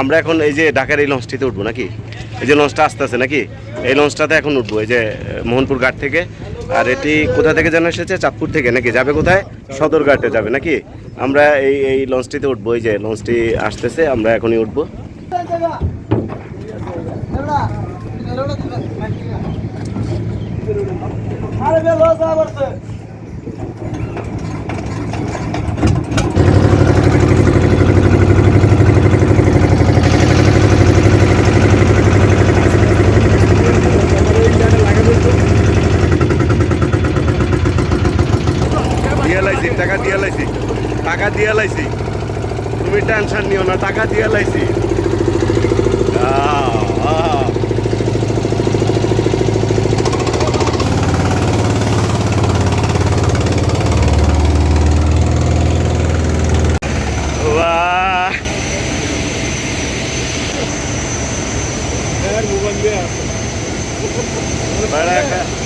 আমরা এখন এই যে ঢাকার এই লঞ্চটিতে উঠবো নাকি? এই যে লঞ্চটা আসতেছে নাকি? এই লঞ্চটাতে এখন উঠবো, এই যে মোহনপুর ঘাট থেকে। আর এটি কোথা থেকে যেন এসেছে? চাঁদপুর থেকে নাকি? যাবে কোথায়? সদরঘাটে যাবে নাকি? আমরা এই এই লঞ্চটিতে উঠবো, এই যে লঞ্চটি আসতেছে, আমরা এখনই উঠবো। দিয়ে লাইছি টাকা দিয়ে লাইছি। টাকা দিয়ে লাইছি। তুমি টেনশন নিও না টাকা দিয়ে লাইছি। বাহ बड़ा